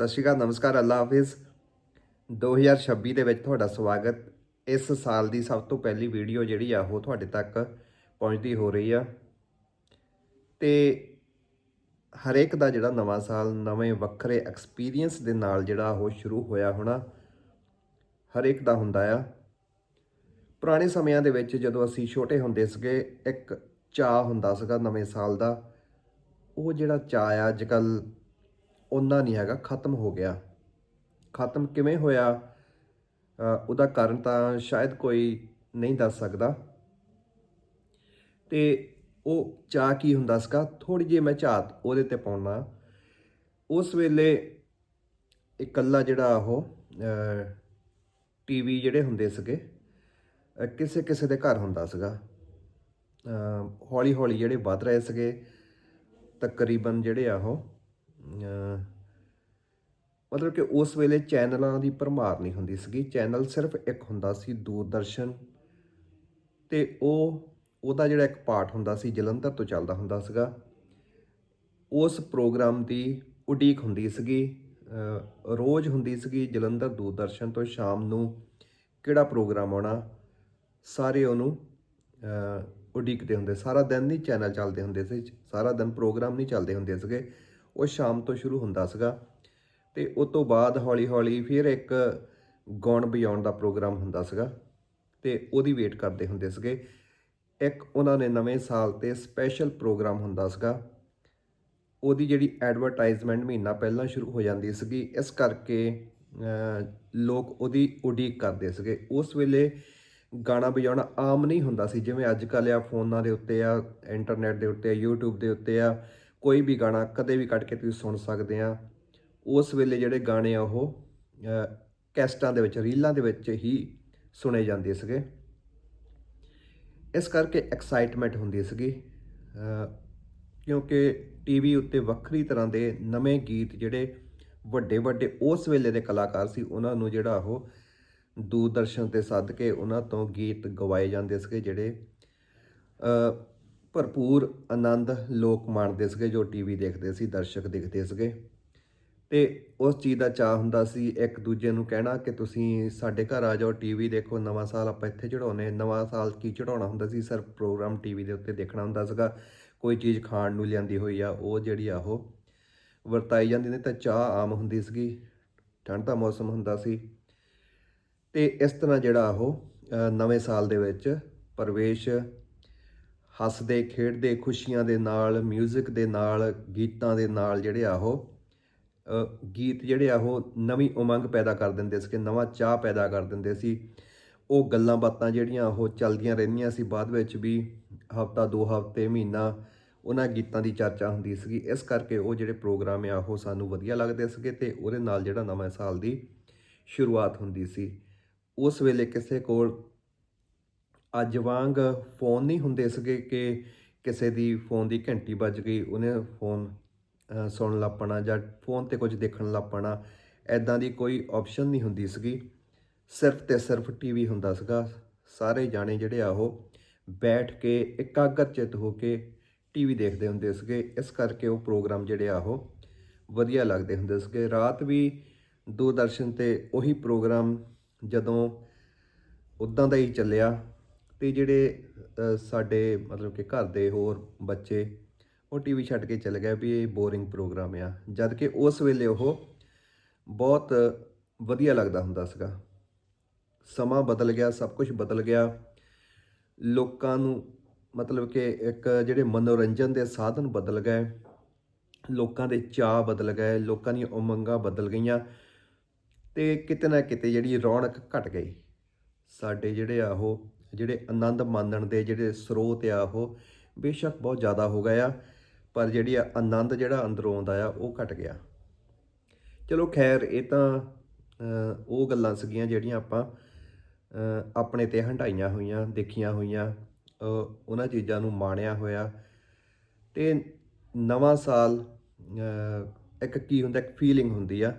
ਸਤਿ ਸ਼੍ਰੀ ਅਕਾਲ, ਨਮਸਕਾਰ, ਅੱਲਾ ਹਾਫਿਜ਼। 2026 ਦੇ ਵਿੱਚ ਤੁਹਾਡਾ ਸਵਾਗਤ। ਇਸ ਸਾਲ ਦੀ ਸਭ ਤੋਂ ਪਹਿਲੀ ਵੀਡੀਓ ਜਿਹੜੀ ਆ, ਉਹ ਤੁਹਾਡੇ ਤੱਕ ਪਹੁੰਚਦੀ ਹੋ ਰਹੀ ਆ। ਤੇ ਹਰੇਕ ਦਾ ਜਿਹੜਾ ਨਵਾਂ ਸਾਲ, ਨਵੇਂ ਵੱਖਰੇ ਐਕਸਪੀਰੀਅੰਸ ਦੇ ਨਾਲ ਜਿਹੜਾ ਉਹ ਸ਼ੁਰੂ ਹੋਇਆ ਹੋਣਾ, ਹਰੇਕ ਦਾ ਹੁੰਦਾ ਆ। ਪੁਰਾਣੇ ਸਮਿਆਂ ਦੇ ਵਿੱਚ ਜਦੋਂ ਅਸੀਂ ਛੋਟੇ ਹੁੰਦੇ ਸੀਗੇ, ਇੱਕ ਚਾਹ ਹੁੰਦਾ ਸੀਗਾ ਨਵੇਂ ਸਾਲ ਦਾ। ਉਹ ਜਿਹੜਾ ਚਾਹ ਆ ਅੱਜ ਕੱਲ ਉਹਨਾਂ ਨਹੀਂ ਹੈਗਾ, ਖਤਮ ਹੋ ਗਿਆ। ਖਤਮ ਕਿਵੇਂ ਹੋਇਆ? ਉਹਦਾ ਕਾਰਨ ਤਾਂ ਸ਼ਾਇਦ ਕੋਈ ਨਹੀਂ ਦੱਸ ਸਕਦਾ। ਤੇ ਉਹ ਚਾਹ ਕੀ ਹੁੰਦਾ ਸੀਗਾ? ਥੋੜੀ ਜਿਹੀ ਮੈਂ ਝਾਤ ਉਹਦੇ ਤੇ ਪਾਉਣਾ ਉਸ ਵੇਲੇ ਇਕੱਲਾ ਜਿਹੜਾ ਉਹ ਟੀਵੀ ਜਿਹੜੇ ਹੁੰਦੇ ਸੀਗੇ ਕਿਸੇ ਕਿਸੇ ਦੇ ਘਰ ਹੁੰਦਾ ਸੀਗਾ। ਹੌਲੀ ਹੌਲੀ ਜਿਹੜੇ ਵੱਧ ਰਹੇ ਸੀਗੇ, ਤਕਰੀਬਨ ਜਿਹੜੇ ਆ ਉਹ ਮਤਲਬ ਕਿ ਉਸ ਵੇਲੇ ਚੈਨਲਾਂ ਦੀ ਭਰਮਾਰ ਨਹੀਂ ਹੁੰਦੀ ਸੀਗੀ। ਚੈਨਲ ਸਿਰਫ ਇੱਕ ਹੁੰਦਾ ਸੀ ਦੂਰਦਰਸ਼ਨ ਤੇ ਉਹ, ਉਹਦਾ ਜਿਹੜਾ ਇੱਕ ਪਾਰਟ ਹੁੰਦਾ ਸੀ, ਜਲੰਧਰ ਤੋਂ ਚੱਲਦਾ ਹੁੰਦਾ ਸੀਗਾ। ਉਸ ਪ੍ਰੋਗਰਾਮ ਦੀ ਉਡੀਕ ਹੁੰਦੀ ਸੀਗੀ। ਰੋਜ਼ ਹੁੰਦੀ ਸੀਗੀ ਜਲੰਧਰ ਦੂਰਦਰਸ਼ਨ ਤੋਂ ਸ਼ਾਮ ਨੂੰ ਕਿਹੜਾ ਪ੍ਰੋਗਰਾਮ ਆਉਣਾ, ਸਾਰੇ ਉਹਨੂੰ ਉਡੀਕਦੇ ਹੁੰਦੇ। ਸਾਰਾ ਦਿਨ ਨਹੀਂ ਚੈਨਲ ਚੱਲਦੇ ਹੁੰਦੇ ਸੀ। ਸਾਰਾ ਦਿਨ ਪ੍ਰੋਗਰਾਮ ਨਹੀਂ ਚੱਲਦੇ ਹੁੰਦੇ ਸੀਗੇ। ਉਹ ਸ਼ਾਮ ਤੋਂ ਸ਼ੁਰੂ ਹੁੰਦਾ ਸੀਗਾ। ਤੇ ਉਸ ਤੋਂ ਬਾਅਦ ਹੌਲੀ ਹੌਲੀ ਫਿਰ ਇੱਕ ਗਾਉਣ ਵਜਾਉਣ ਦਾ ਪ੍ਰੋਗਰਾਮ ਹੁੰਦਾ ਸੀਗਾ ਤੇ ਉਹਦੀ ਵੇਟ ਕਰਦੇ ਹੁੰਦੇ ਸੀਗੇ। ਇੱਕ ਉਹਨਾਂ ਨੇ ਨਵੇਂ ਸਾਲ ਤੇ ਸਪੈਸ਼ਲ ਪ੍ਰੋਗਰਾਮ ਹੁੰਦਾ ਸੀਗਾ। ਉਹਦੀ ਜਿਹੜੀ ਐਡਵਰਟਾਈਜ਼ਮੈਂਟ ਮਹੀਨਾ ਪਹਿਲਾਂ ਸ਼ੁਰੂ ਹੋ ਜਾਂਦੀ ਸੀਗੀ, ਇਸ ਕਰਕੇ ਲੋਕ ਉਹਦੀ ਉਡੀਕ ਕਰਦੇ ਸੀਗੇ। ਉਸ ਵੇਲੇ ਗਾਣਾ ਵਜਾਉਣਾ ਆਮ ਨਹੀਂ ਹੁੰਦਾ ਸੀ, ਜਿਵੇਂ ਅੱਜ ਕੱਲ੍ਹ ਆ ਫੋਨਾਂ ਦੇ ਉੱਤੇ ਆ ਇੰਟਰਨੈਟ ਦੇ ਉੱਤੇ ਆ, YouTube ਦੇ ਉੱਤੇ ਆ, ਕੋਈ ਵੀ ਗਾਣਾ ਕਦੇ ਵੀ ਕੱਢ ਕੇ ਤੁਸੀਂ ਸੁਣ ਸਕਦੇ ਆ। ਉਸ ਵੇਲੇ ਜਿਹੜੇ ਗਾਣੇ ਆ ਉਹ ਕੈਸਟਾਂ ਦੇ ਵਿੱਚ ਰੀਲਾਂ ਦੇ ਵਿੱਚ ਹੀ ਸੁਣੇ ਜਾਂਦੇ ਸੀਗੇ। ਇਸ ਕਰਕੇ ਐਕਸਾਈਟਮੈਂਟ ਹੁੰਦੀ ਸੀਗੀ। ਅਹ, ਕਿਉਂਕਿ ਟੀਵੀ ਉੱਤੇ ਵੱਖਰੀ ਤਰ੍ਹਾਂ ਦੇ ਨਵੇਂ ਗੀਤ ਜਿਹੜੇ ਵੱਡੇ ਵੱਡੇ ਉਸ ਵੇਲੇ ਦੇ ਕਲਾਕਾਰ ਸੀ ਉਹਨਾਂ ਨੂੰ ਜਿਹੜਾ ਉਹ ਦੂਰਦਰਸ਼ਨ ਤੇ ਸੱਦ ਕੇ ਉਹਨਾਂ ਤੋਂ ਗੀਤ ਗਵਾਏ ਜਾਂਦੇ ਸੀਗੇ ਜਿਹੜੇ ਭਰਪੂਰ ਆਨੰਦ ਲੋਕ ਮਾਣਦੇ ਸੀਗੇ ਜੋ ਟੀਵੀ ਦੇਖਦੇ ਸੀ ਦਰਸ਼ਕ ਦੇਖਦੇ ਸੀਗੇ। ਤੇ ਉਸ ਚੀਜ਼ ਦਾ ਚਾਹ ਹੁੰਦਾ ਸੀ ਇੱਕ ਦੂਜੇ ਨੂੰ ਕਹਿਣਾ ਕਿ ਤੁਸੀਂ ਸਾਡੇ ਘਰ ਆ ਜਾਓ ਟੀਵੀ ਦੇਖੋ, ਨਵਾਂ ਸਾਲ ਆਪਾਂ ਇੱਥੇ ਚੜਾਉਨੇ ਨਵਾਂ ਸਾਲ ਕੀ ਚੜਾਉਣਾ ਹੁੰਦਾ ਸੀ? ਸਿਰਫ ਪ੍ਰੋਗਰਾਮ ਟੀਵੀ ਦੇ ਉੱਤੇ ਦੇਖਣਾ ਹੁੰਦਾ ਸੀਗਾ। ਕੋਈ ਚੀਜ਼ ਖਾਣ ਨੂੰ ਲਿਆਂਦੀ ਹੋਈ ਆ, ਉਹ ਜਿਹੜੀ ਆ, ਉਹ ਵਰਤਾਈ ਜਾਂਦੀ ਨੇ ਤਾਂ ਚਾਹ ਆਮ ਹੁੰਦੀ ਸੀਗੀ, ਠੰਡ ਦਾ ਮੌਸਮ ਹੁੰਦਾ ਸੀ। ਤੇ ਇਸ ਤਰ੍ਹਾਂ ਜਿਹੜਾ ਉਹ ਨਵੇਂ ਸਾਲ ਦੇ ਵਿੱਚ ਪ੍ਰਵੇਸ਼ ਹੱਸਦੇ, ਖੇਡਦੇ, ਖੁਸ਼ੀਆਂ ਦੇ ਨਾਲ 뮤직 ਦੇ ਨਾਲ, ਗੀਤਾਂ ਦੇ ਨਾਲ ਜਿਹੜੇ ਆ ਉਹ ਗੀਤ ਜਿਹੜੇ ਆ, ਉਹ ਨਵੀਂ ਉਮੰਗ ਪੈਦਾ ਕਰ ਦਿੰਦੇ ਸੀ ਕਿ ਨਵਾਂ ਚਾਹ ਪੈਦਾ ਕਰ ਦਿੰਦੇ ਸੀ। ਉਹ ਗੱਲਾਂ ਬਾਤਾਂ ਜਿਹੜੀਆਂ, ਉਹ ਚੱਲਦੀਆਂ ਰਹਿੰਦੀਆਂ ਸੀ। ਬਾਅਦ ਵਿੱਚ ਵੀ ਹਫਤਾ, ਦੋ ਹਫ਼ਤੇ, ਮਹੀਨਾ ਉਹਨਾਂ ਗੀਤਾਂ ਦੀ ਚਰਚਾ ਹੁੰਦੀ ਸੀਗੀ। ਇਸ ਕਰਕੇ ਉਹ ਜਿਹੜੇ ਪ੍ਰੋਗਰਾਮ ਆ, ਉਹ ਸਾਨੂੰ ਵਧੀਆ ਲੱਗਦੇ ਸੀਗੇ ਤੇ ਉਹਦੇ ਨਾਲ ਜਿਹੜਾ ਨਵੇਂ ਸਾਲ ਦੀ ਸ਼ੁਰੂਆਤ ਹੁੰਦੀ ਸੀ। ਉਸ ਵੇਲੇ ਕਿਸੇ ਕੋਲ ਅੱਜ ਵਾਂਗ ਫੋਨ ਨਹੀਂ ਹੁੰਦੇ ਸੀਗੇ ਕਿ ਕਿਸੇ ਦੀ ਫੋਨ ਦੀ ਘੰਟੀ ਵੱਜ ਗਈ। ਉਹਨੇ ਫੋਨ ਸੁਣਨ ਲੱਪਣਾ ਜਾਂ ਫੋਨ ਤੇ ਕੁਝ ਦੇਖਣ ਲੱਪਣਾ ਐਦਾਂ ਦੀ ਕੋਈ ਆਪਸ਼ਨ ਨਹੀਂ ਹੁੰਦੀ ਸੀਗੀ। ਸਿਰਫ ਤੇ ਸਿਰਫ ਟੀਵੀ ਹੁੰਦਾ ਸੀਗਾ। ਸਾਰੇ ਜਾਣੇ ਜਿਹੜੇ ਆ ਉਹ ਬੈਠ ਕੇ ਇਕਾਗਰ ਇਕਾਗਰਚਿਤ ਹੋ ਕੇ ਟੀਵੀ ਦੇਖਦੇ ਹੁੰਦੇ ਸੀਗੇ। ਇਸ ਕਰਕੇ ਉਹ ਪ੍ਰੋਗਰਾਮ ਜਿਹੜੇ ਆ ਉਹ ਵਧੀਆ ਲੱਗਦੇ ਹੁੰਦੇ ਸੀਗੇ। ਰਾਤ ਵੀ ਦੂਰਦਰਸ਼ਨ ਤੇ ਉਹੀ ਪ੍ਰੋਗਰਾਮ ਜਦੋਂ ਉਦਾਂ ਦਾ ਹੀ ਚੱਲਿਆ ਤੇ ਜਿਹੜੇ ਸਾਡੇ ਮਤਲਬ ਕਿ ਘਰ ਦੇ ਹੋਰ ਬੱਚੇ ਉਹ ਟੀਵੀ ਛੱਡ ਕੇ ਚਲੇ ਗਿਆ ਵੀ ਇਹ ਬੋਰਿੰਗ ਪ੍ਰੋਗਰਾਮ ਆ। ਜਦ ਕਿ ਉਸ ਵੇਲੇ ਉਹ ਬਹੁਤ ਵਧੀਆ ਲੱਗਦਾ ਹੁੰਦਾ ਸੀਗਾ। ਸਮਾਂ ਬਦਲ ਗਿਆ, ਸਭ ਕੁਝ ਬਦਲ ਗਿਆ। ਲੋਕਾਂ ਨੂੰ ਮਤਲਬ ਕਿ ਇੱਕ ਜਿਹੜੇ ਮਨੋਰੰਜਨ ਦੇ ਸਾਧਨ ਬਦਲ ਗਏ। ਲੋਕਾਂ ਦੇ ਚਾਅ ਬਦਲ ਗਏ, ਲੋਕਾਂ ਦੀਆਂ ਉਮੰਗਾਂ ਬਦਲ ਗਈਆਂ ਤੇ ਕਿਤੇ ਨਾ ਕਿਤੇ ਜਿਹੜੀ ਰੌਣਕ ਘਟ ਗਈ। ਸਾਡੇ ਜਿਹੜੇ ਆ ਉਹ, ਜਿਹੜੇ ਆਨੰਦ ਮਾਣਨ ਦੇ ਜਿਹੜੇ ਸਰੋਤ ਆ ਉਹ ਬੇਸ਼ੱਕ ਬਹੁਤ ਜ਼ਿਆਦਾ ਹੋ ਗਏ ਆ। ਪਰ ਜਿਹੜੀ ਆ ਆਨੰਦ ਜਿਹੜਾ ਅੰਦਰੋਂ ਆਉਂਦਾ ਆ, ਉਹ ਘਟ ਗਿਆ। ਚਲੋ ਖੈਰ, ਇਹ ਤਾਂ ਉਹ ਗੱਲਾਂ ਸੀਗੀਆਂ ਜਿਹੜੀਆਂ ਆਪਾਂ ਆਪਣੇ ਤੇ ਹੰਡਾਈਆਂ ਹੋਈਆਂ, ਦੇਖੀਆਂ ਹੋਈਆਂ ਉਹਨਾਂ ਚੀਜ਼ਾਂ ਨੂੰ ਮਾਣਿਆ ਹੋਇਆ। ਤੇ ਨਵਾਂ ਸਾਲ ਇੱਕ ਕੀ ਹੁੰਦਾ, ਇੱਕ ਫੀਲਿੰਗ ਹੁੰਦੀ ਆ।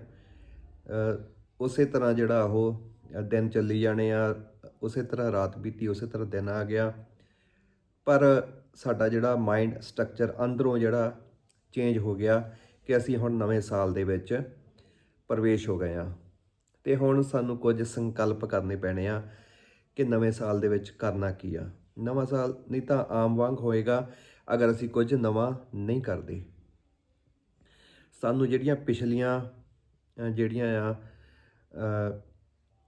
ਉਸੇ ਤਰ੍ਹਾਂ ਜਿਹੜਾ ਉਹ, ਦਿਨ ਚੱਲੀ ਜਾਣੇ ਆ, ਉਸੇ ਤਰ੍ਹਾਂ ਰਾਤ ਬੀਤੀ, ਉਸੇ ਤਰ੍ਹਾਂ ਦਿਨ ਆ ਗਿਆ। ਪਰ ਸਾਡਾ ਜਿਹੜਾ ਮਾਈਂਡ ਸਟਰਕਚਰ ਅੰਦਰੋਂ ਜਿਹੜਾ ਚੇਂਜ ਹੋ ਗਿਆ ਕਿ ਅਸੀਂ ਹੁਣ ਨਵੇਂ ਸਾਲ ਦੇ ਵਿੱਚ ਪ੍ਰਵੇਸ਼ ਹੋ ਗਏ ਆ ਤੇ ਹੁਣ ਸਾਨੂੰ ਕੁਝ ਸੰਕਲਪ ਕਰਨੇ ਪੈਣੇ ਆ ਕਿ ਨਵੇਂ ਸਾਲ ਦੇ ਵਿੱਚ ਕਰਨਾ ਕੀ ਆ। ਨਵਾਂ ਸਾਲ ਨਹੀਂ ਤਾਂ ਆਮ ਵਾਂਗ ਹੋਏਗਾ ਅਗਰ ਅਸੀਂ ਕੁਝ ਨਵਾਂ ਨਹੀਂ ਕਰਦੇ। ਸਾਨੂੰ ਜਿਹੜੀਆਂ ਪਿਛਲੀਆਂ ਜਿਹੜੀਆਂ ਆ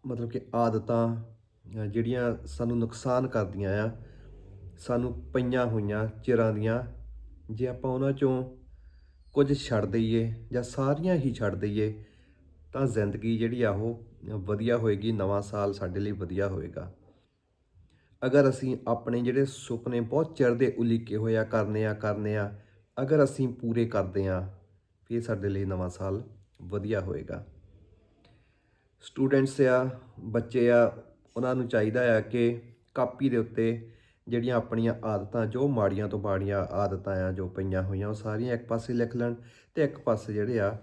ਮਤਲਬ ਕਿ ਆਦਤਾਂ ਜਿਹੜੀਆਂ ਸਾਨੂੰ ਨੁਕਸਾਨ ਕਰਦੀਆਂ ਆ ਸਾਨੂੰ ਪਈਆਂ ਹੋਈਆਂ ਚਿਰਾਂ ਦੀਆਂ, ਜੇ ਆਪਾਂ ਉਹਨਾਂ ਚੋਂ ਕੁਝ ਛੱਡ ਦਈਏ ਜਾਂ ਸਾਰੀਆਂ ਹੀ ਛੱਡ ਦਈਏ, ਤਾਂ ਜ਼ਿੰਦਗੀ ਜਿਹੜੀ ਆ ਉਹ ਵਧੀਆ ਹੋਏਗੀ, ਨਵਾਂ ਸਾਲ ਸਾਡੇ ਲਈ ਵਧੀਆ ਹੋਏਗਾ। ਅਗਰ ਅਸੀਂ ਆਪਣੇ ਜਿਹੜੇ ਸੁਪਨੇ ਬਹੁਤ ਚਿਰ ਦੇ ਉਲੀਕੇ ਹੋਏ ਆ, ਕਰਨੇ ਆ ਕਰਨੇ ਆ, ਅਗਰ ਅਸੀਂ ਪੂਰੇ ਕਰਦੇ ਆ, ਫਿਰ ਸਾਡੇ ਲਈ ਨਵਾਂ ਸਾਲ ਵਧੀਆ ਹੋਏਗਾ। ਸਟੂਡੈਂਟਸ ਆ, ਬੱਚੇ ਆ, ਉਹਨਾਂ ਨੂੰ ਚਾਹੀਦਾ ਆ ਕਿ ਕਾਪੀ ਦੇ ਉੱਤੇ ਜਿਹੜੀਆਂ ਆਪਣੀਆਂ ਆਦਤਾਂ, ਜੋ ਮਾੜੀਆਂ ਤੋਂ ਮਾੜੀਆਂ ਆਦਤਾਂ ਆ, ਜੋ ਪਈਆਂ ਹੋਈਆਂ, ਉਹ ਸਾਰੀਆਂ ਇੱਕ ਪਾਸੇ ਲਿਖ ਲੈਣ ਤੇ ਇੱਕ ਪਾਸੇ ਜਿਹੜੇ ਆ,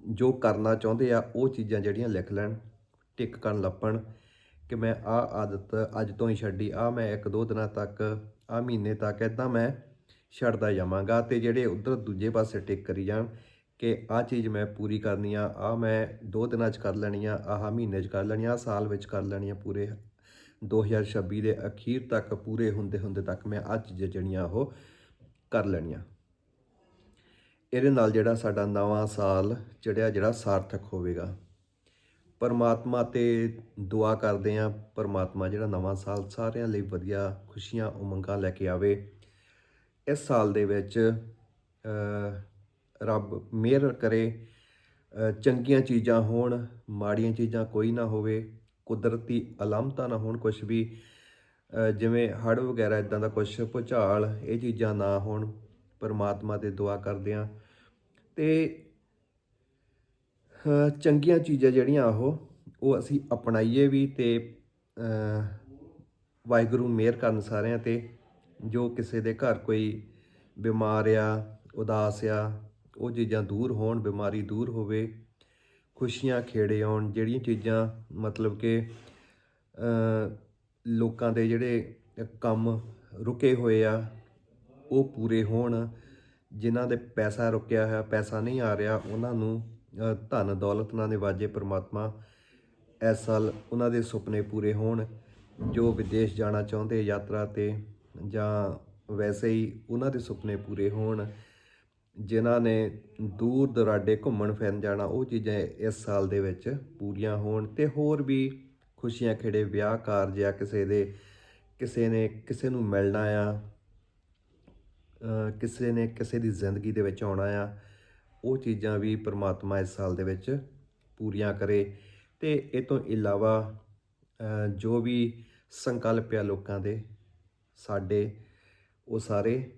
ਜੋ ਕਰਨਾ ਚਾਹੁੰਦੇ ਆ, ਉਹ ਚੀਜ਼ਾਂ ਜਿਹੜੀਆਂ ਲਿਖ ਲੈਣ, ਟਿਕ ਕਰਨ ਲੱਪਣ ਕਿ ਮੈਂ ਆਹ ਆਦਤ ਅੱਜ ਤੋਂ ਹੀ ਛੱਡੀ ਆ ਮੈਂ ਇੱਕ ਦੋ ਦਿਨਾਂ ਤੱਕ ਆ ਮਹੀਨੇ ਤੱਕ ਇਦਾਂ ਮੈਂ ਛੱਡਦਾ ਜਾਵਾਂਗਾ ਤੇ ਜਿਹੜੇ ਉਧਰ ਦੂਜੇ ਪਾਸੇ ਟਿਕ ਕਰੀ ਜਾਣ ਕਿ ਆਹ ਚੀਜ਼ ਮੈਂ ਪੂਰੀ ਕਰਨੀ ਆ ਆ ਮੈਂ ਦੋ ਦਿਨਾਂ 'ਚ ਕਰ ਲੈਣੀ ਆ, ਆਹ ਮਹੀਨੇ 'ਚ ਕਰ ਲੈਣੀ ਆ, ਆਹ ਸਾਲ ਵਿੱਚ ਕਰ ਲੈਣੀ ਆ ਪੂਰੇ 2026 ਦੇ ਅਖੀਰ ਤੱਕ ਪੂਰੇ ਹੁੰਦੇ ਹੁੰਦੇ ਤੱਕ ਮੈਂ ਆਹ ਚੀਜ਼ਾਂ ਜਿਹੜੀਆਂ ਉਹ ਕਰ ਲੈਣੀਆਂ। ਇਹਦੇ ਨਾਲ ਜਿਹੜਾ ਸਾਡਾ ਨਵਾਂ ਸਾਲ ਚੜਿਆ ਜਿਹੜਾ ਸਾਰਥਕ ਹੋਵੇਗਾ। ਪਰਮਾਤਮਾ ਤੇ ਦੁਆ ਕਰਦੇ ਆ, ਪਰਮਾਤਮਾ ਜਿਹੜਾ ਨਵਾਂ ਸਾਲ ਸਾਰਿਆਂ ਲਈ ਵਧੀਆ ਖੁਸ਼ੀਆਂ ਉਮੰਗਾਂ ਲੈ ਕੇ ਆਵੇ। ਇਸ ਸਾਲ ਦੇ ਵਿੱਚ ਰੱਬ ਮਿਹਰ ਕਰੇ। ਚੰਗੀਆਂ ਚੀਜ਼ਾਂ ਹੋਣ, ਮਾੜੀਆਂ ਚੀਜ਼ਾਂ ਕੋਈ ਨਾ ਹੋਵੇ। ਕੁਦਰਤੀ ਅਲਾਮਤਾਂ ਨਾ ਹੋਣ ਕੁਝ ਵੀ ਜਿਵੇਂ ਹੜ੍ਹ ਵਗੈਰਾ ਇਦਾਂ ਦਾ ਕੁਝ ਭੁਚਾਲ, ਇਹ ਚੀਜ਼ਾਂ ਨਾ ਹੋਣ, ਪਰਮਾਤਮਾ ਤੇ ਦੁਆ ਕਰਦੇ ਆ ਤੇ ਚੰਗੀਆਂ ਚੀਜ਼ਾਂ ਜਿਹੜੀਆਂ ਉਹ ਉਹ ਅਸੀਂ ਅਪਣਾਈਏ ਵੀ ਤੇ ਵਾਹਿਗੁਰੂ ਮਿਹਰ ਕਰਨ ਸਾਰਿਆਂ ਤੇ। ਜੋ ਕਿਸੇ ਦੇ ਘਰ ਕੋਈ ਬਿਮਾਰ ਆ, ਉਦਾਸ ਆ, ਉਹ ਚੀਜ਼ਾਂ ਦੂਰ ਹੋਣ, ਬਿਮਾਰੀ ਦੂਰ ਹੋਵੇ। ਖੁਸ਼ੀਆਂ ਖੇੜੇ ਆਉਣ, ਜਿਹੜੀਆਂ ਚੀਜ਼ਾਂ ਮਤਲਬ ਕਿ ਲੋਕਾਂ ਦੇ ਜਿਹੜੇ ਕੰਮ ਰੁਕੇ ਹੋਏ ਆ, ਉਹ ਪੂਰੇ ਹੋਣ। ਜਿਨ੍ਹਾਂ ਦੇ ਪੈਸਾ ਰੁਕਿਆ ਹੋਇਆ, ਪੈਸਾ ਨਹੀਂ ਆ ਰਿਹਾ, ਉਹਨਾਂ ਨੂੰ ਧਨ ਦੌਲਤ ਨਾਲ ਨਿਵਾਜੇ ਪ੍ਰਮਾਤਮਾ ਇਸ ਸਾਲ ਉਹਨਾਂ ਦੇ ਸੁਪਨੇ ਪੂਰੇ ਹੋਣ। ਜੋ ਵਿਦੇਸ਼ ਜਾਣਾ ਚਾਹੁੰਦੇ ਯਾਤਰਾ ਤੇ ਜਾਂ ਵੈਸੇ ਹੀ ਉਹਨਾਂ ਦੇ ਸੁਪਨੇ ਪੂਰੇ ਹੋਣ। ਜਿਨ੍ਹਾਂ ਨੇ ਦੂਰ ਦੁਰਾਡੇ ਘੁੰਮਣ ਫਿਰਨ ਜਾਣਾ, ਉਹ ਚੀਜ਼ਾਂ ਇਸ ਸਾਲ ਦੇ ਵਿੱਚ ਪੂਰੀਆਂ ਹੋਣ ਤੇ ਹੋਰ ਵੀ ਖੁਸ਼ੀਆਂ ਖੇੜੇ ਵਿਆਹ ਕਾਰਜ ਆ ਕਿਸੇ ਦੇ, ਕਿਸੇ ਨੇ ਕਿਸੇ ਨੂੰ ਮਿਲਣਾ ਆ ਕਿਸੇ ਨੇ ਕਿਸੇ ਦੀ ਜ਼ਿੰਦਗੀ ਦੇ ਵਿੱਚ ਆਉਣਾ ਆ, ਉਹ ਚੀਜ਼ਾਂ ਵੀ ਪ੍ਰਮਾਤਮਾ ਇਸ ਸਾਲ ਦੇ ਵਿੱਚ ਪੂਰੀਆਂ ਕਰੇ। ਤੇ ਇਹ ਤੋਂ ਇਲਾਵਾ ਜੋ ਵੀ ਸੰਕਲਪ ਆ ਲੋਕਾਂ ਦੇ, ਸਾਡੇ, ਉਹ ਸਾਰੇ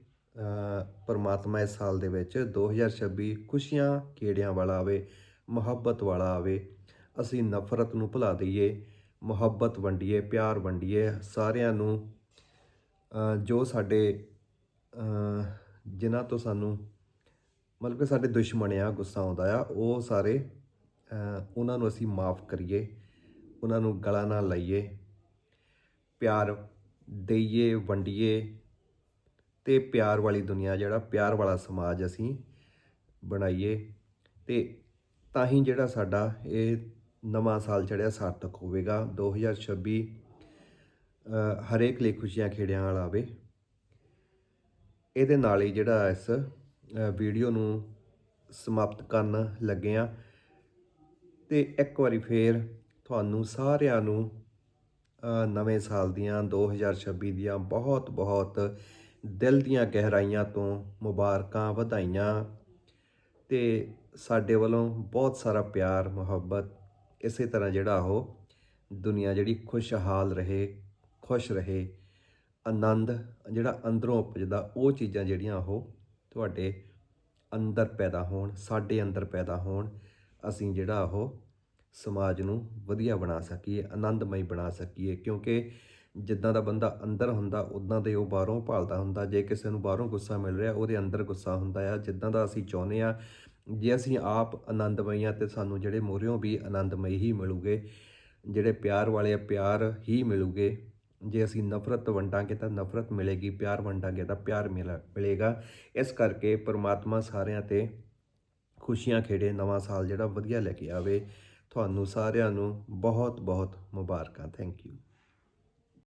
ਪਰਮਾਤਮਾ ਇਸ ਸਾਲ ਦੇ ਵਿੱਚ 2026 ਖੁਸ਼ੀਆਂ ਕੀੜਿਆਂ ਵਾਲਾ ਆਵੇ, ਮੁਹੱਬਤ ਵਾਲਾ ਆਵੇ। ਅਸੀਂ ਨਫ਼ਰਤ ਨੂੰ ਭੁਲਾ ਦਈਏ, ਮੁਹੱਬਤ ਵੰਡੀਏ, ਪਿਆਰ ਵੰਡੀਏ, ਸਾਰਿਆਂ ਨੂੰ ਜੋ ਸਾਡੇ ਜਿਨ੍ਹਾਂ ਤੋਂ ਸਾਨੂੰ ਮਤਲਬ ਕਿ ਸਾਡੇ ਦੁਸ਼ਮਣ ਆ, ਗੁੱਸਾ ਆਉਂਦਾ ਆ, ਉਹ ਸਾਰੇ ਉਹਨਾਂ ਨੂੰ ਅਸੀਂ ਮਾਫ ਕਰੀਏ, ਉਹਨਾਂ ਨੂੰ ਗਲਾ ਨਾ ਲਾਈਏ। ਪਿਆਰ ਦਈਏ, ਵੰਡੀਏ ਤੇ ਪਿਆਰ ਵਾਲੀ ਦੁਨੀਆ ਜਿਹੜਾ ਪਿਆਰ ਵਾਲਾ ਸਮਾਜ ਅਸੀਂ ਬਣਾਈਏ ਤੇ ਤਾਂ ਹੀ ਜਿਹੜਾ ਸਾਡਾ ਇਹ ਨਵਾਂ ਸਾਲ ਚੜਿਆ ਸਾਰਥਕ ਹੋਵੇਗਾ। 2026 ਅ, ਹਰੇਕ ਲਈ ਖੁਸ਼ੀਆਂ ਖੇੜਿਆਂ ਵਾਲਾ ਆਵੇ। ਇਹਦੇ ਨਾਲ ਹੀ ਜਿਹੜਾ ਇਸ ਵੀਡੀਓ ਨੂੰ ਸਮਾਪਤ ਕਰਨ ਲੱਗੇ ਆ ਤੇ ਇੱਕ ਵਾਰੀ ਫੇਰ ਤੁਹਾਨੂੰ ਸਾਰਿਆਂ ਨੂੰ ਨਵੇਂ ਸਾਲ ਦੀਆਂ 2026 ਦੀਆਂ ਬਹੁਤ ਬਹੁਤ ਦਿਲ ਦੀਆਂ ਗਹਿਰਾਈਆਂ ਤੋਂ ਮੁਬਾਰਕਾਂ ਵਧਾਈਆਂ ਤੇ ਸਾਡੇ ਵੱਲੋਂ ਬਹੁਤ ਸਾਰਾ ਪਿਆਰ, ਮੁਹੱਬਤ ਇਸੇ ਤਰ੍ਹਾਂ ਜਿਹੜਾ ਉਹ ਦੁਨੀਆ ਜਿਹੜੀ ਖੁਸ਼ਹਾਲ ਰਹੇ, ਖੁਸ਼ ਰਹੇ, ਆਨੰਦ ਜਿਹੜਾ ਅੰਦਰੋਂ ਉਪਜਦਾ ਉਹ ਚੀਜ਼ਾਂ ਜਿਹੜੀਆਂ ਉਹ ਤੁਹਾਡੇ ਅੰਦਰ ਪੈਦਾ ਹੋਣ, ਸਾਡੇ ਅੰਦਰ ਪੈਦਾ ਹੋਣ, ਅਸੀਂ ਜਿਹੜਾ ਉਹ ਸਮਾਜ ਨੂੰ ਵਧੀਆ ਬਣਾ ਸਕੀਏ, ਆਨੰਦਮਈ ਬਣਾ ਸਕੀਏ ਕਿਉਂਕਿ ਜਿੱਦਾਂ ਦਾ ਬੰਦਾ ਅੰਦਰ ਹੁੰਦਾ ਉਦਾਂ ਦੇ ਉਹ ਬਾਹਰੋਂ ਭਾਲਦਾ ਹੁੰਦਾ। ਜੇ ਕਿਸੇ ਨੂੰ ਬਾਹਰੋਂ ਗੁੱਸਾ ਮਿਲ ਰਿਹਾ, ਉਹਦੇ ਅੰਦਰ ਗੁੱਸਾ ਹੁੰਦਾ ਆ। ਜਿੱਦਾਂ ਦਾ ਅਸੀਂ ਚਾਹੁੰਦੇ ਆ, ਜੇ ਅਸੀਂ ਆਪ ਆਨੰਦਮਈ ਆ ਤੇ ਸਾਨੂੰ ਜਿਹੜੇ ਮੋਹਰਿਓਂ ਵੀ ਆਨੰਦਮਈ ਹੀ ਮਿਲੂਗੇ, ਜਿਹੜੇ ਪਿਆਰ ਵਾਲੇ ਆ, ਪਿਆਰ ਹੀ ਮਿਲੂਗੇ। ਜੇ ਅਸੀਂ ਨਫ਼ਰਤ ਵੰਡਾਂਗੇ ਤਾਂ ਨਫ਼ਰਤ ਮਿਲੇਗੀ, ਪਿਆਰ ਵੰਡਾਂਗੇ ਤਾਂ ਪਿਆਰ ਮਿਲਾ- ਮਿਲੇਗਾ। ਇਸ ਕਰਕੇ ਪਰਮਾਤਮਾ ਸਾਰਿਆਂ ਤੇ ਖੁਸ਼ੀਆਂ ਖੇੜੇ, ਨਵਾਂ ਸਾਲ ਜਿਹੜਾ ਵਧੀਆ ਲੈ ਕੇ ਆਵੇ। ਤੁਹਾਨੂੰ ਸਾਰਿਆਂ ਨੂੰ ਬਹੁਤ ਬਹੁਤ ਮੁਬਾਰਕਾਂ। Thank you